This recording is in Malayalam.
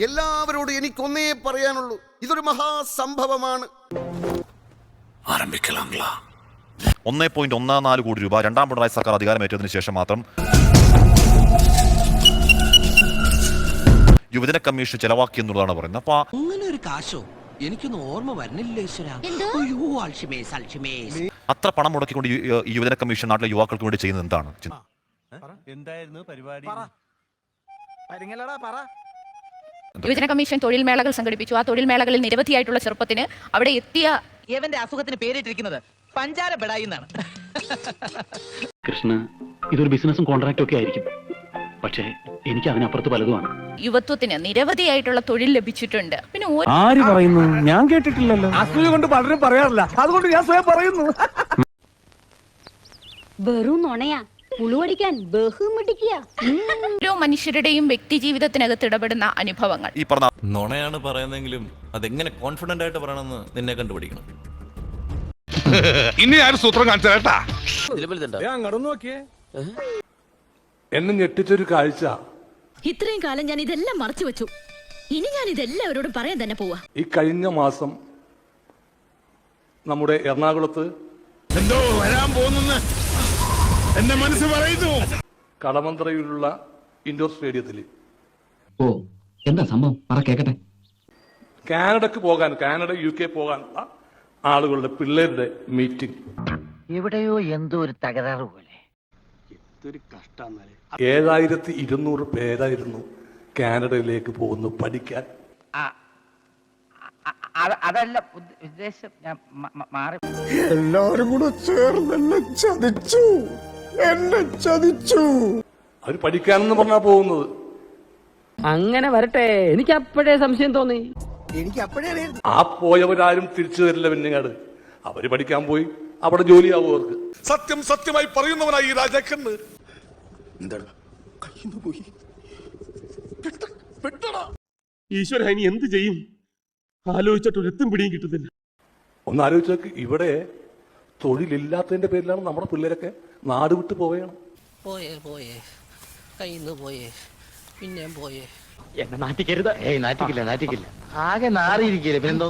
എല്ലാവരോടും എനിക്കൊന്നേ പറയാനുള്ളൂ. ഇതൊരു മഹാസംഭവമാണ്. ഒന്നേ പോയിന്റ് ഒന്നാം നാല് കോടി രൂപ രണ്ടാം പിണറായി സർക്കാർ അധികാരമേറ്റതിനു ശേഷം മാത്രം യുവജന കമ്മീഷൻ ചെലവാക്കി എന്നുള്ളതാണ് പറയുന്നത്. അപ്പൊ അങ്ങനെ ഒരു കാശോ? എനിക്കൊന്നും ഓർമ്മ വരുന്നില്ല ഈശ്വര. അയ്യോ അൽഷിമേസ് അൽഷിമേസ്. അത്ര പണം മുടക്കിക്കൊണ്ട് ഈ ഈ യുവജന കമ്മീഷൻ നാട്ടിലെ യുവാക്കൾക്ക് വേണ്ടി ചെയ്യുന്നത് എന്താണ്? ചിന്ത- എന്തായിരുന്നു പരിപാടി? യുവജന കമ്മീഷൻ തൊഴിൽ മേളകൾ സംഘടിപ്പിച്ചു. ആ തൊഴിൽ മേളകളിൽ നിരവധിയായിട്ടുള്ള ചെറുപ്പത്തിന് അവിടെ എത്തിയ ഇവന്റെ അസുഖത്തിന് പേരിട്ടിരിക്കുന്നത് പഞ്ചാര ബിടായി എന്നാണ്. കൃഷ്ണ ഇതൊരു ബിസിനസ്സും കോൺട്രാക്റ്റും ഒക്കെ ആയിരിക്കും. പക്ഷേ എനിക്ക് അതിനപ്പുറത്ത് പലതുമാണ്. യുവത്വത്തിന് നിരവധിയായിട്ടുള്ള തൊഴിൽ ലഭിച്ചിട്ടുണ്ട്. പിന്നെ ഓരോ ആര് പറയുന്നു? ഞാൻ കേട്ടിട്ടില്ലല്ലോ. അസൂയ കൊണ്ട് പലരും പറയാറില്ല. അതുകൊണ്ട് ഞാൻ സ്വയം പറയുന്നു. വെറും നുണയാ. പുളുവടിക്കാൻ ബഹുമിടിക്കുക. ഓരോ മനുഷ്യരുടെയും വ്യക്തി ജീവിതത്തിനകത്ത് ഇടപെടുന്ന അനുഭവങ്ങൾ. ഈ പറഞ്ഞ നുണയാണ് പറയുന്നതെങ്കിലും അതെങ്ങനെ കോൺഫിഡന്റ് ആയിട്ട് പറയണമെന്ന് നിന്നെ കണ്ടുപിടിക്കണം. ഇനി ആരും സൂത്രം കാണിച്ചാ അങ്ങോട്ട് നോക്കിയേ. എന്നെ ഞെട്ടിച്ചൊരു കാഴ്ച. ഇത്രയും കാലം ഞാൻ ഇതെല്ലാം മറച്ചു വെച്ചു. ഇനി ഞാൻ ഇതെല്ലാവരോടും പറയാൻ തന്നെ പോവാ. ഈ കഴിഞ്ഞ മാസം നമ്മുടെ എറണാകുളത്ത് എന്തോ വരാൻ പോകുന്നെന്ന്. എന്റെ മനസ്സ് പറയുന്നു. കടമന്ത്രയിലുള്ള ഇൻഡോർ സ്റ്റേഡിയത്തിൽ. ഓ എന്താ സംഭവം? പറ കേക്കട്ടെ. കാനഡക്ക് പോകാൻ കാനഡ യു കെ പോകാനുള്ള ആളുകളുടെ പിള്ളേരുടെ മീറ്റിംഗ്. എവിടെയോ എന്തോ ഒരു തകരാറ് പോലെ. ഏഴായിരത്തി ഇരുന്നൂറ് പേരായിരുന്നു കാനഡയിലേക്ക് പോകുന്നു പഠിക്കാൻ. അതല്ല ഉദ്ദേശം ഞാൻ മാറി. എല്ലാവരും കൂടെ ചേർന്ന് എന്നെ ചതിച്ചു. എന്നെ ചതിച്ചു. അവർ പഠിക്കാനെന്ന് പറഞ്ഞാ പോകുന്നത്. അങ്ങനെ വരട്ടെ. എനിക്ക് അപ്പോഴേ സംശയം തോന്നി. എനിക്ക് ആ പോയവരാരും തിരിച്ചു തരില്ല പിന്നീട് അവർ പഠിക്കാൻ പോയി. അവിടെ ജോലിയാവും അവർക്ക്. സത്യം സത്യമായി പറയുന്നവനായി ഈ രാജാക്കന്ന് ഈശ്വര ഇനി എന്ത് ചെയ്യും? ആലോചിച്ചിട്ട് ഒരെത്തും പിടിയും കിട്ടുന്നില്ല. ഒന്ന് ആലോചിച്ചു ഇവിടെ തൊഴിലില്ലാത്തതിന്റെ പേരിലാണ് നമ്മുടെ പിള്ളേരൊക്കെ നാട് വിട്ട് പോവേണം. പോയേ പോയേ. കയ്യിന്ന് പോയേ. പിന്നെയും പോയേ. എന്നെ നാട്ടിക്കരുത് ഏയ് നാറ്റിക്കില്ല നാറ്റിക്കില്ല. ആകെ നാറിയിരിക്കില്ല പിന്നെന്തോ